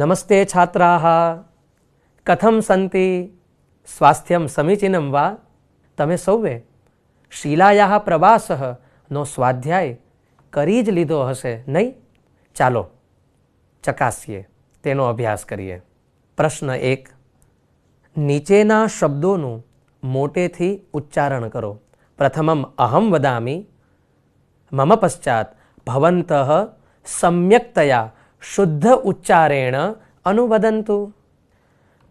નમસ્તે છાત્રાः કથમ સંતિ સ્વાસ્થ્યમ સમીચીનમ વા તમે સૌએ શિલાયા પ્રવાસ નો સ્વાધ્યાય કરી જ લીધો હશે નહીં ચાલો ચકાસીએ તેનો અભ્યાસ કરીએ પ્રશ્ન એક નીચેના શબ્દોનું મોટેથી ઉચ્ચારણ કરો પ્રથમમ અહમ વદામી મમ પશ્ચાત ભવંત સમ્યક્તયા શુદ્ધ ઉચ્ચારેણ અનુવદંતુ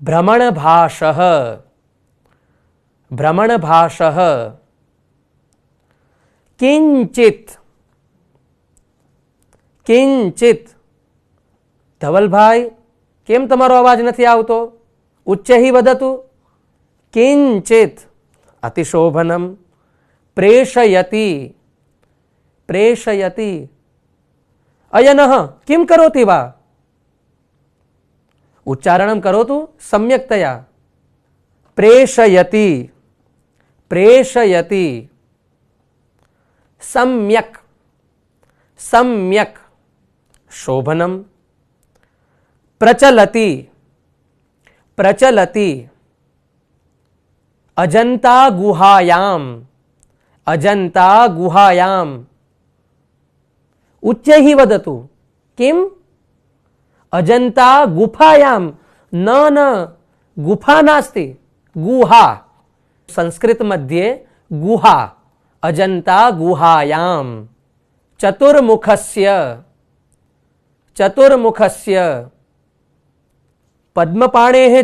ભ્રમણભાષ ભ્રમણભાષ કિંચિત કિંચિત ધવલભાઈ કેમ તમારો અવાજ નથી આવતો ઉચ્ચૈ વદતુ કિંચિત અતિશોભનમ પ્રેષયતિ પ્રેષયતિ અયનઃ. કિમ કરોતિ વા? ઉચ્ચારણ કરોતુ સમ્યક્તયા. પ્રેષયતિ. પ્રેષયતિ. સમ્યક. સમ્યક. શોભનમ. પ્રચલતિ. પ્રચલતિ. અજંતા ગુહાયામ. અજંતા ગુહાયામ. उच्च ही वदतु। किम? अजंता गुफायाम न न, गुफा नास्ति, गुहा। संस्कृत मध्ये गुहा, अजंता गुहायाम चतुर्मुखस्य चतुर्मुखस्य। पद्मपाणे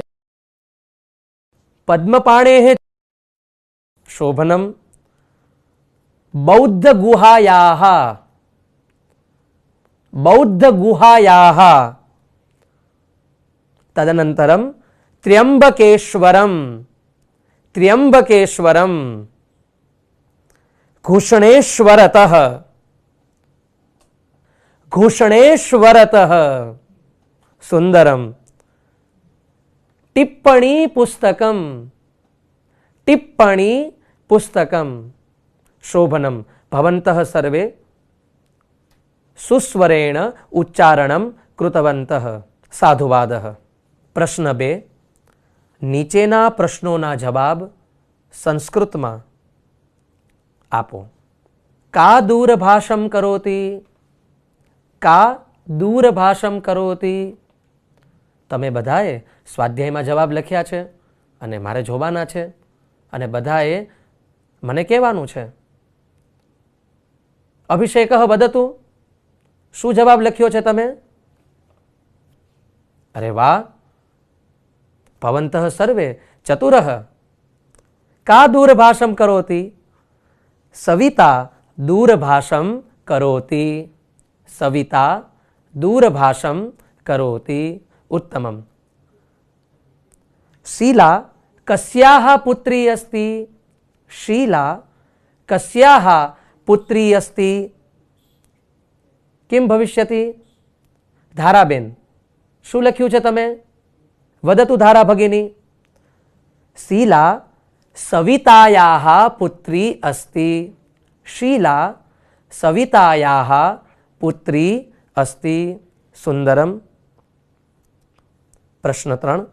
पद्मपाणेः शोभनम। बौद्ध गुहायाः బౌద్ధగుహాయాహ తదనంతరం त्र्यंबकेश्वर त्र्यंबकेश्वर घूषणेश्वरत। घूषणेश्वरत। सुंदर टिप्पणी पुस्तक टिप्पणी पुस्तक शोभनम। सर्वे સુસ્વરેણ ઉચ્ચારણમ કૃતવંત સાધુવાદ પ્રશ્ન બે નીચેના પ્રશ્નોના જવાબ સંસ્કૃતમાં આપો કા દૂરભાષમ કરોતી કા દૂરભાષમ કરોતી તમે બધાએ સ્વાધ્યાયમાં જવાબ લખ્યા છે અને મારે જોવાના છે અને બધાએ મને કહેવાનું છે. અભિષેક વદતુ શું જવાબ લખ્યો છે તમે અરે વાહ ભવંત સર્વે ચતુર કા દૂરભાષમ કરોતી સવિતા દૂરભાષમ કરોતી સવિતા દૂરભાષમ કરોતી ઉત્તમમ શીલા કસ્યાહ પુત્રી અસ્તિ શીલા કસ્યાહ પુત્રી અસ્તિ કિમ ભવિષ્યતિ ધારાબેન, શું લખ્યું છે તમે? વદતુ ધારા ભગિની. શીલા સવિતાયા પુત્રી અસ્તિ. શીલા સવિતાયા પુત્રી અસ્તિ. સુંદરમ. પ્રશ્ન ત્રણ.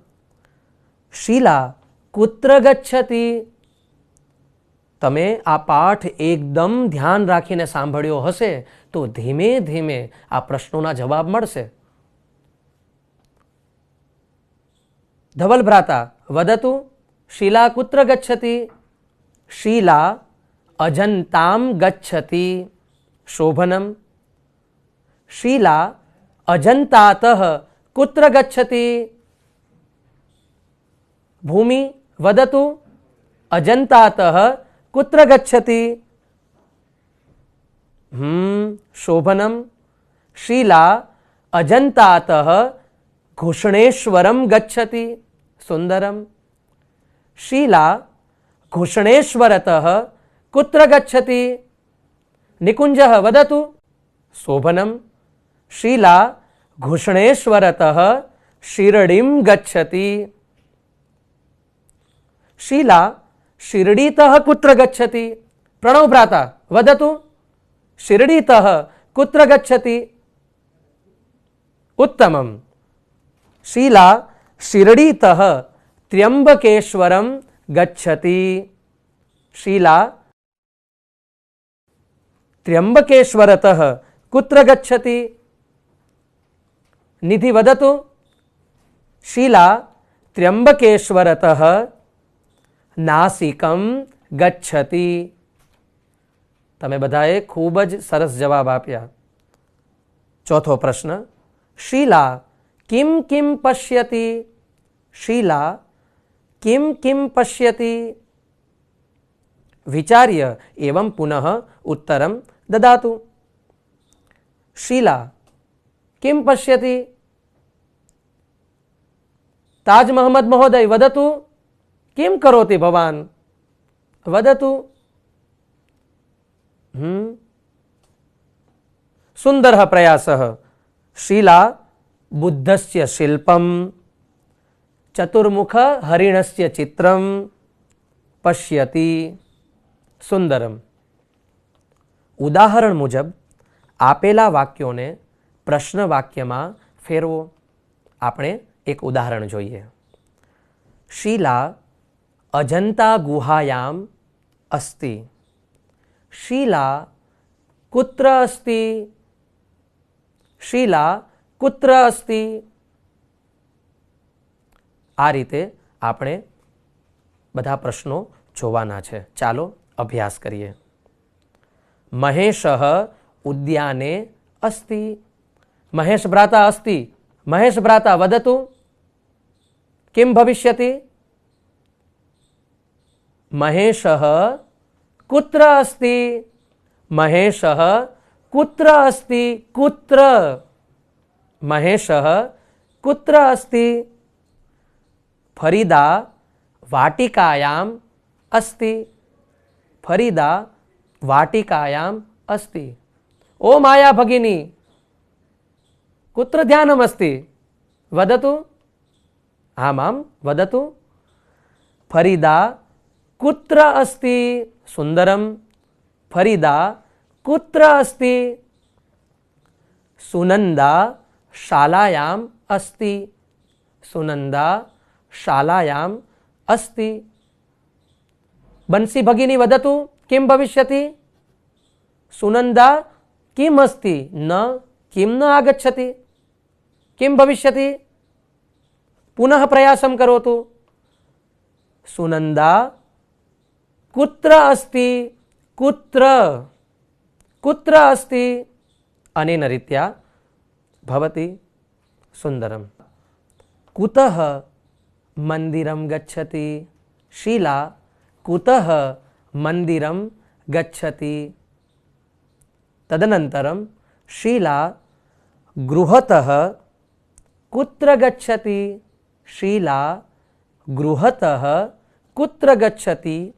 શીલા, કુત્ર ગચ્છતિ? તમે આ પાઠ એકદમ ધ્યાન રાખીને સાંભળ્યો હશે, તો ધીમે ધીમે આ પ્રશ્નોના જવાબ મળશે. ધવલ ભ્રાતા વદતુ, શીલા કુત્ર ગચ્છતિ? શીલા, અજંતામ ગચ્છતિ? શોભનમ. શીલા, અજંતાત કુત્ર ગચ્છતિ? ભૂમિ, વદતુ, અજંતાત कुत्र गच्छति? हम्म शोभनम। शीला अजंतातः घुषणेश्वरम गच्छति। सुंदरम शीला, घुषणेश्वरतः कुत्र गच्छति? निकुंज वदतु। शोभनम। शीला, घुषणेश्वरतः शिरडीम गच्छति। शीला शिरडीतः कुत्र गच्छति? प्रणव भ्राता, वदतु। शिरडीतः कुत्र गच्छति? उत्तमं शीला, शिरडीतः त्र्यंबकेश्वरं गच्छति। शीला त्र्यंबकेश्वरतः कुत्र गच्छति? निधि वदतु। शीला त्र्यंबकेश्वरतः નાસિકમ ગચ્છતિ. તમે બધાએ ખૂબ જ સરસ જવાબ આપ્યા. ચોથો પ્રશ્ન, શીલા કિમ કિમ પશ્યતિ? શીલા કિમ કિમ પશ્યતિ? વિચાર્ય એવમ પુનઃ ઉત્તરમ દદાતુ. શીલા કિમ પશ્યતિ? તાજ મહમદ મહોદય, વદતુ? કિમ કરોતિ ભવાન? વદતુ. હમ. સુંદર પ્રયાસ. શિલા બુદ્ધસ્ય શિલ્પમ. ચતુર્મુખ હરિણસ્ય ચિત્રમ. પશ્યતિ. સુંદરમ. ઉદાહરણ મુજબ, આપેલા વાક્યોને પ્રશ્ન વાક્યમાં ફેરવો. આપણે એક ઉદાહરણ જોઈએ. શીલા અજંતા ગુહાયામ અસ્તિ શીલા કુત્ર અસ્તિ શીલા કુત્ર અસ્તિ આ રીતે આપણે બધા પ્રશ્નો જોવાના છે. ચાલો અભ્યાસ કરીએ. મહેશ ઉદ્યાને અસ્તિ। મહેશ ભ્રાતા અસ્તિ। મહેશ ભ્રાતા વદતુ। કેમ ભવિષ્યતિ? મહેશ કુત્ર અસ્તિ મહેશ કુત્ર અસ્તિ કુત્ર મહેશ કુત્ર અસ્તિ ફરીદા વાટિકાયામ અસ્તિ ફરીદા વાટિકાયામ અસ્તિ ઓ માયા ભગિની કુત્ર ધ્યાનમ અસ્તિ વદતુ આમ આમ વદતુ ફરીદા कुत्र अस्ति? सुंदरम फरीदा, कुत्र अस्ति? सुनंदा शालायाम अस्ति। सुनंदा शालायाम अस्ति। बंसी भगिनी, वदतु किम भविष्यति? सुनंदा किम अस्ति? न किम न आगच्छति? किम भविष्यति? पुनः प्रयासम करोतु। सुनंदा कुत्र अस्ति? कुत्र? कुत्र अस्ति? अनेन रीत्या भवति सुन्दरं कुतः मन्दिरं गच्छति? शीला, कुतः मन्दिरं गच्छति? तदनन्तरं शीला, गृहतः कुत्र गच्छति? शीला, गृहतः कुत्र गच्छति?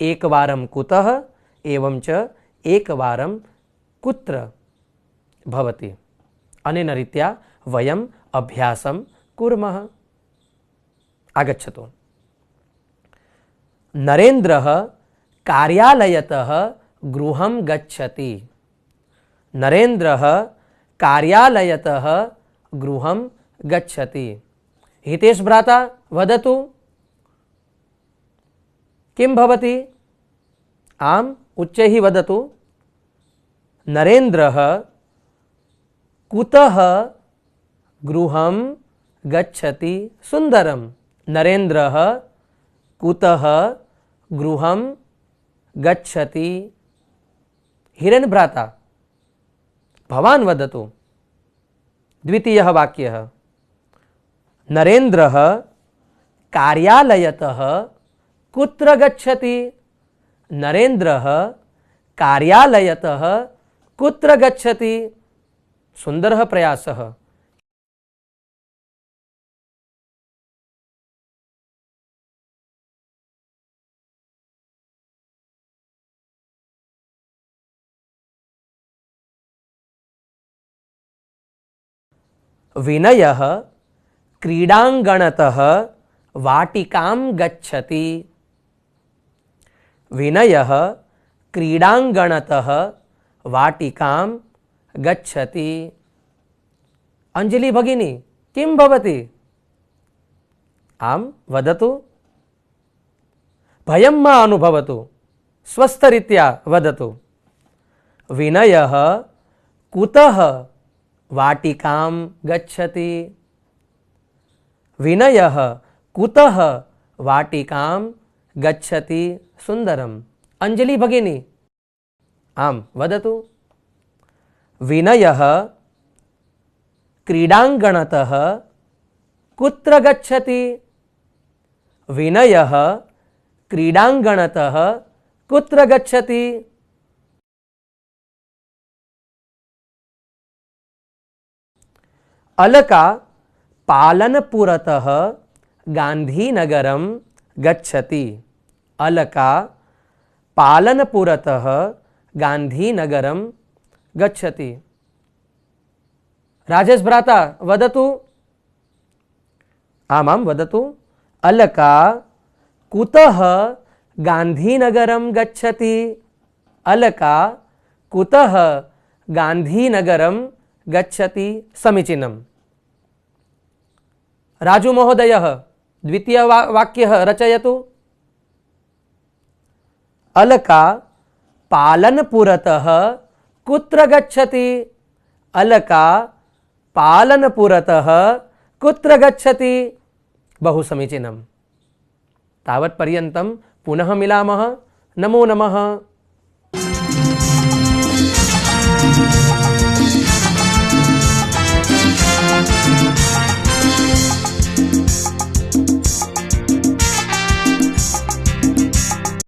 एकवारं कुतः एवं च एकवारं कुत्र भवति। अनेन रीत्या वयम् अभ्यासं कुर्मः। आगच्छतु। नरेन्द्रः कार्यालयतः गृहं गच्छति। नरेन्द्रः कार्यालयतः गृहं गच्छति। हितेश भ्राता, वदतु। किं भवति? आम्, उच्चैः वदतु। नरेन्द्रः कुतः गृहं गच्छति सुन्दरं नरेन्द्रः कुतः गृहं गच्छति? हिरण्भ्राता, भवान् वदतु। द्वितीयः वाक्यः। नरेन्द्रः कार्यालयतः કુત્ર ગચ્છતિ નરેન્દ્ર કાર્યાલયત કુત્ર ગચ્છતિ સુંદર પ્રયાસ વિનય ક્રીડાંગણત વાટિકામ ગચ્છતી વિનય ક્રીડાંગણત વાટિકામ ગચ્છતિ અંજલિ ભગિની કિમ ભવતી આમ વદતુ ભયમમાં અનુભવતુ સ્વસ્થ રીત્યા વદતુ વિનય કુત વાટિકામ ગચ્છતિ વિનય કુત વાટિકામ गच्छति सुंदरम अंजलि भगिनी। आम, वदतु। विनय क्रीडांगणत कुत्र गच्छति? विनय क्रीडांगणत कुत्र गच्छति? अलका पालनपुरतः गांधीनगरं गच्छति। અલકા પાલનપુરત ગાંધીનગરમ ગચ્છતિ રાજેશ ભ્રાતા વદતુ આમ આમ વદતુ અલકા કુતઃ ગાંધીનગરમ ગચ્છતિ અલકા કુતઃ ગાંધીનગરમ ગચ્છતિ સમીચીનમ રાજુ મહોદય દ્વિતીય વાક્ય રચયતુ અલકા પાલનપુરત કુત્ર ગચ્છતિ અલકા પાલનપુરત કુત્ર ગચ્છતિ બહુ સમીચીનમ તાવત્પર્યન્तं પુનઃ મિલામः નમો નમઃ